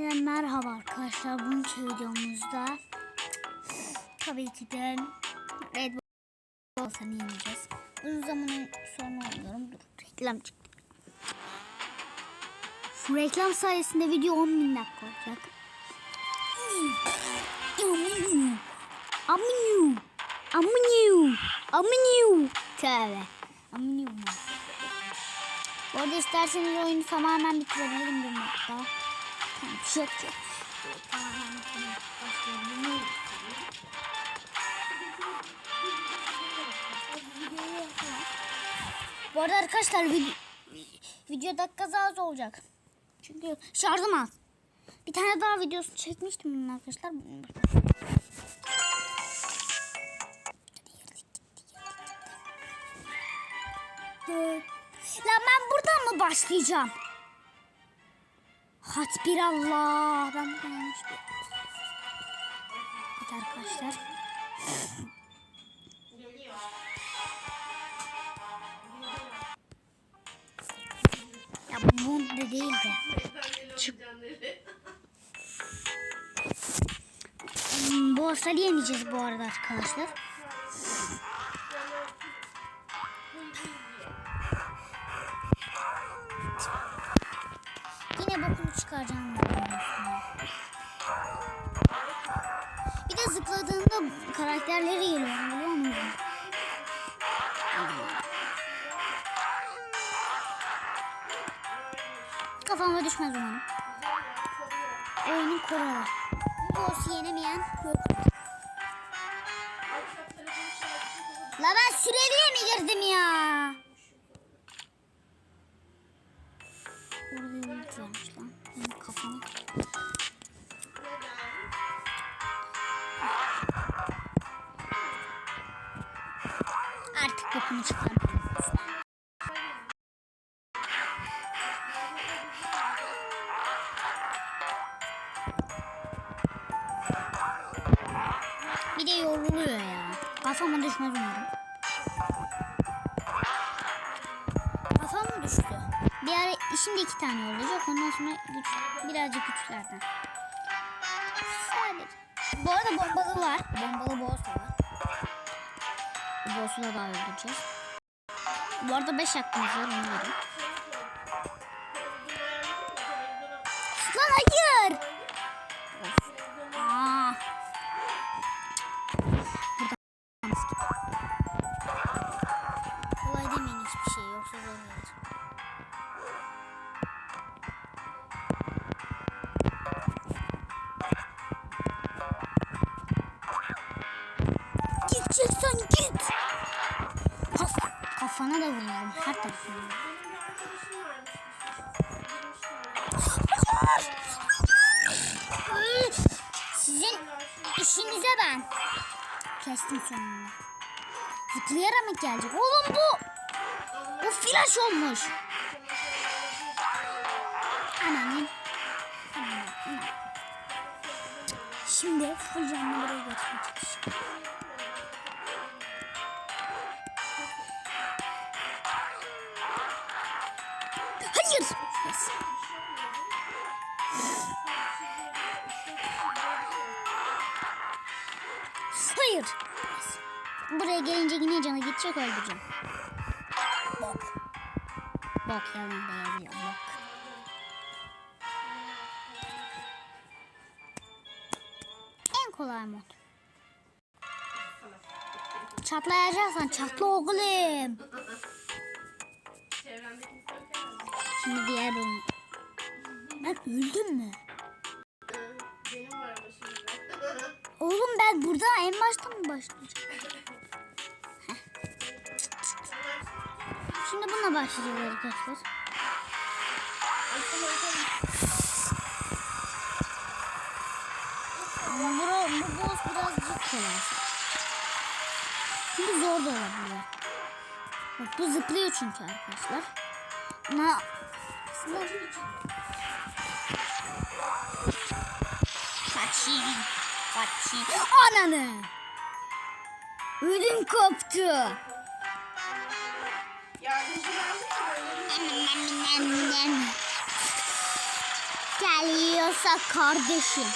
Merhaba arkadaşlar bugünkü videomuzda tabii ki de Red Bull olsanı yeneceğiz. Uzun zamanın sonra oynuyorum. Dur reklam çıktı. Şu reklam sayesinde video 10 bin dakika olacak. Aminyu. Aminyu. Aminyu. Tövbe. Aminyu mu? Bu arada isterseniz oyunu tamamen bitirebilirim bir modda. Çok çok. Bu arada arkadaşlar video, video dakikası az olacak. Çünkü şarjım az. Bir tane daha videosu çekmiştim bunun arkadaşlar. Lan ben buradan mı başlayacağım? Hasbirallah. Ben buradan yanlış. Evet arkadaşlar. Ya bu da değil de. Çık. Hmm, Bu bu arada arkadaşlar. Çıkaracağım. Bir de zıpladığında karakterleri geliyor biliyor musun? Kafama düşmez umarım. Oyunun kuralı. Boss yenemeyen yok. La ben süreliğe mi girdim ya? Artık bokunu çıkarmam. Bir de yoruluyor ya. Kafama düşmez umarım. Kafam düştü. Bir ara şimdi iki tane olacak. Ondan sonra güç, birazcık güçlerden. Sadece. Bu arada bombalı var. Bombalı da var. Boss'u da öldüreceğiz. Bu arada 5 hakkımız var. Lan hayır. Vuruyorum her tarafına. Sizin işinize ben. Kestim sonunda. Zıplayarak gelecek? Oğlum bu. Bu flash olmuş. Ananın. Şimdi full canlı buraya geçmeye Hayır. Hayır. Buraya gelince yine canı gidecek öldüreceğim. Bok. Bok yanında yazıyor. Bok. En kolay mod. Çatlayacaksan çatla oğlum. Şimdi diğer bölüm. Ben öldüm mü? Oğlum ben burada en baştan mı başlayacağım? Şimdi bununla başlayacağız arkadaşlar. Bu, bu boss birazcık kolay. Şimdi zor da olabilir. Bak bu zıplıyor çünkü arkadaşlar. Ama. Kaçayım. Kaçayım. Ananı. Ödüm koptu. Yardımcı nem. Geliyorsa kardeşim.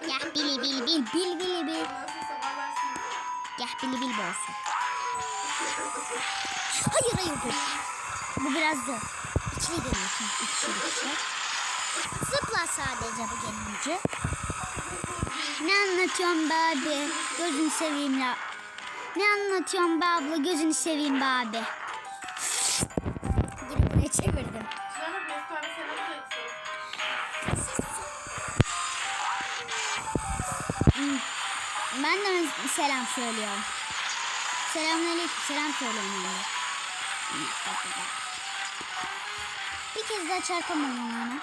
Gel bili bil bil bil bili bil. Gel bili bil olsun. Hayır hayır dur. Bu biraz zor. İkili deniyorsun. İkili ikili. Zıpla sadece bu gelince. Ne anlatıyorsun be abi? Gözünü seveyim ya. Ne anlatıyorsun be abla? Gözünü seveyim be abi. Ben de selam söylüyorum. Selamünaleyküm. Selam söylüyorum de. Bir kez daha çarpamadım onu.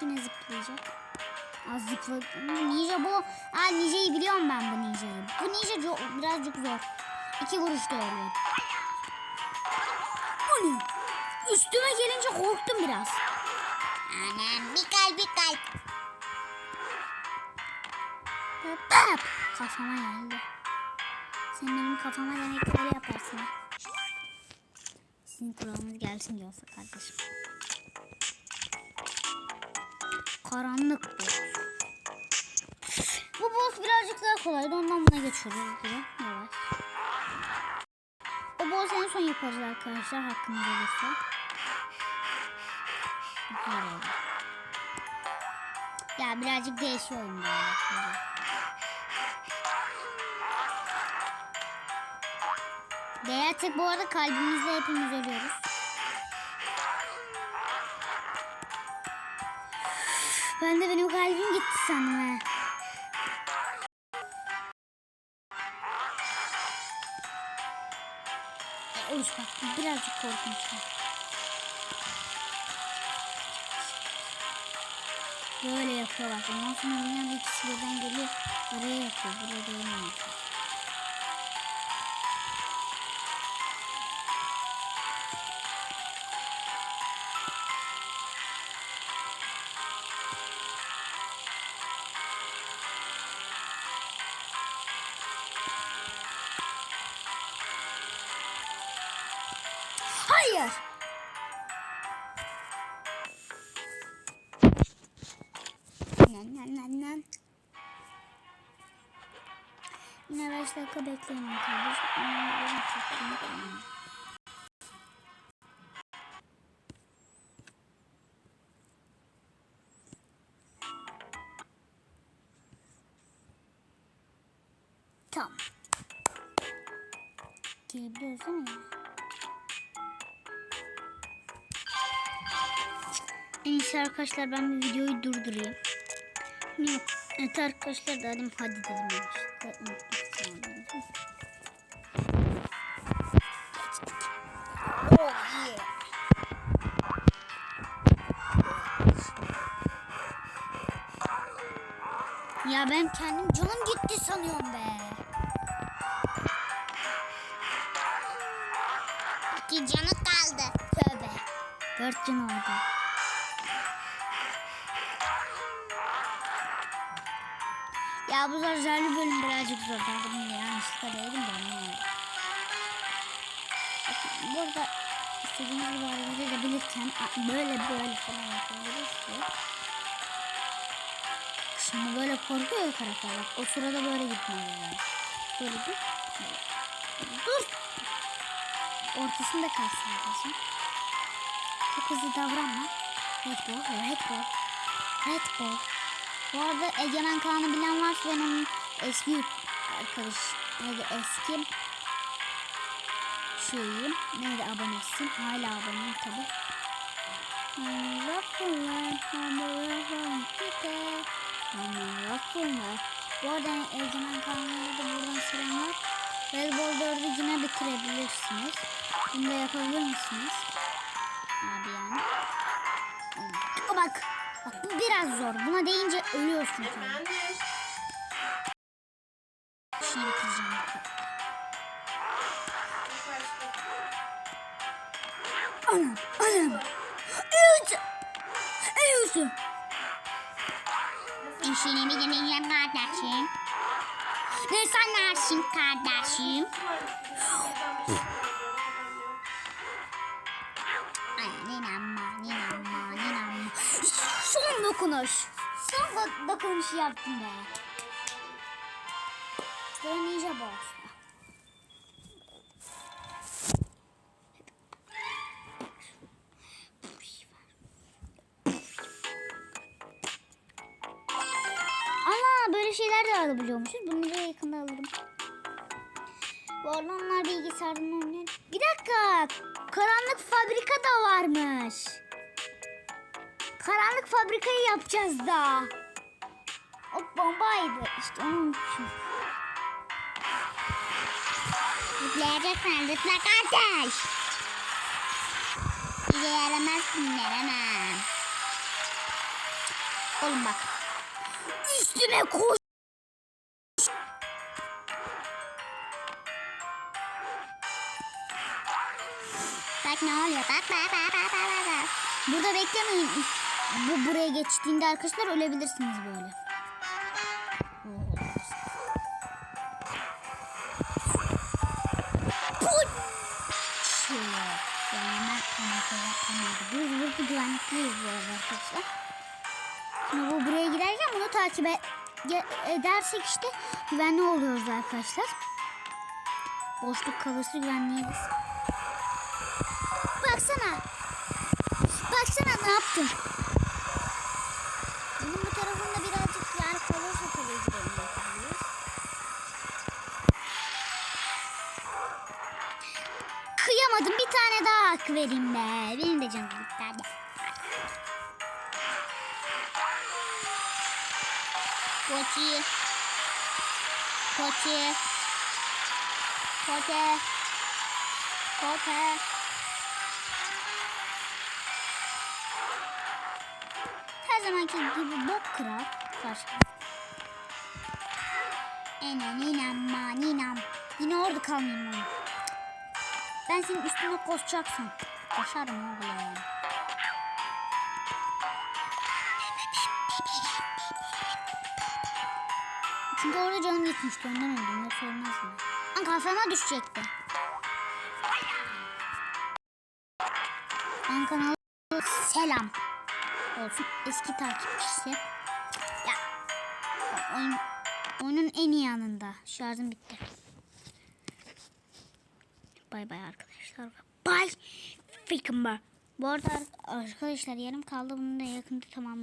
Yine zıplayacak. Az zıpladı. Ninja bu. Aa ninja'yı biliyorum ben bu ninja'yı. Bu ninja birazcık zor. İki vuruşta ölüyor. O ne? Üstüme gelince korktum biraz. Anam bir kalp bir kalp. Pap. Kafama geldi. Sen benim kafama demek ki öyle yaparsın. Sizin kuralınız gelsin diyorsa kardeşim. Karanlık bu. Bu boss birazcık daha kolaydı. Ondan buna geçiyoruz. Böyle. Yavaş. O boss en son yaparız arkadaşlar. Hakkınızda olursa. Oldu. Ya birazcık değişiyor oyun şimdi. Değersek bu arada kalbimizle hepimiz ölüyoruz. Ben de benim kalbim gitti sandım ha. E, Oruç birazcık korkunç. Böyle yapıyor bak. Ondan sonra dünyanın ikisi birden geliyor. Araya yapıyor. Buraya değmiyor. Nan. Yine 5 dakika bekleyin arkadaşlar. Tamam. Gelebiliyoruz değil mi? En arkadaşlar ben bir videoyu durdurayım. Yok. Evet arkadaşlar dedim hadi dedim. Oh yeah. Ya ben kendim canım gitti sanıyorum be. İki canı kaldı. Tövbe. Dört can oldu. Ya bu zararlı bölüm birazcık zor. Ben bunu yanlışlıkla değilim de anlamadım. Bakın burada istediğiniz gibi hareket edebilirken böyle böyle falan yapabiliriz ki. Şimdi böyle korkuyor karakter bak. O sırada böyle gitmeli yani. Böyle dur. Dur. Ortasında kalsın arkadaşım. Çok hızlı davranma. Red Bull, Red Bull. Red Bull. Bu arada Egemen Kaan'ı bilen varsa ben onun eski arkadaş neydi eski şeyim neydi abonesim hala aboneyim tabi. Bu arada Egemen Kaan'a da buradan selamlar. Red Bull 4'ü yine bitirebilirsiniz. Bunu da yapabilir misiniz? Biraz zor. Buna deyince ölüyorsun. Efendim? Bitireceğim. Yukarıda. Anam. Anam. Evet. Evet. işini mi deneyeceğim kardeşim? Ne sanarsın kardeşim? Ay, inanma, inanma, inanma. Son dokunuş. Son do- dokunuşu yaptım be. Ama böyle şeyler de alabiliyormuşuz. Bunları yakında alırım. Bu arada onlar bilgisayardan oynuyor. Bir dakika. Karanlık fabrika da varmış. Karanlık fabrikayı yapacağız da. O bombaydı. İşte onu unutmuşum. Zıplayacaksan zıpla kardeş. Bize yaramaz bunlar anam. Oğlum bak. Üstüne koş. Bak ne oluyor? Bak bak bak bak, bak. Burada beklemeyin. Bu buraya geçtiğinde arkadaşlar ölebilirsiniz böyle. Biz burada güvenlikliyiz bu arkadaşlar. Şimdi bu buraya giderken bunu takip e- edersek işte güvenli oluyoruz arkadaşlar. Boşluk kalırsa güvenliyiz. Baksana. Baksana ne yaptım. Tane daha hak vereyim be. Benim de canım gitti hadi. Koçi. Koçi. Koçi. Koçi. Her zamanki gibi bok kral karşı. Enen inanma ninam. Yine orada kalmayayım oğlum. Ben senin üstüne koşacaksam. Koşarım oğlum. Çünkü orada canım gitmişti ondan öldüm yoksa ölmezdim. Lan kafama düşecekti. Ben selam olsun eski takipçisi. Ya oyun, oyunun en iyi yanında. Şarjım bitti. Bay bay arkadaşlar. Bay. Bar. Bu arada arkadaşlar yarım kaldı. Bunu da yakında tamam.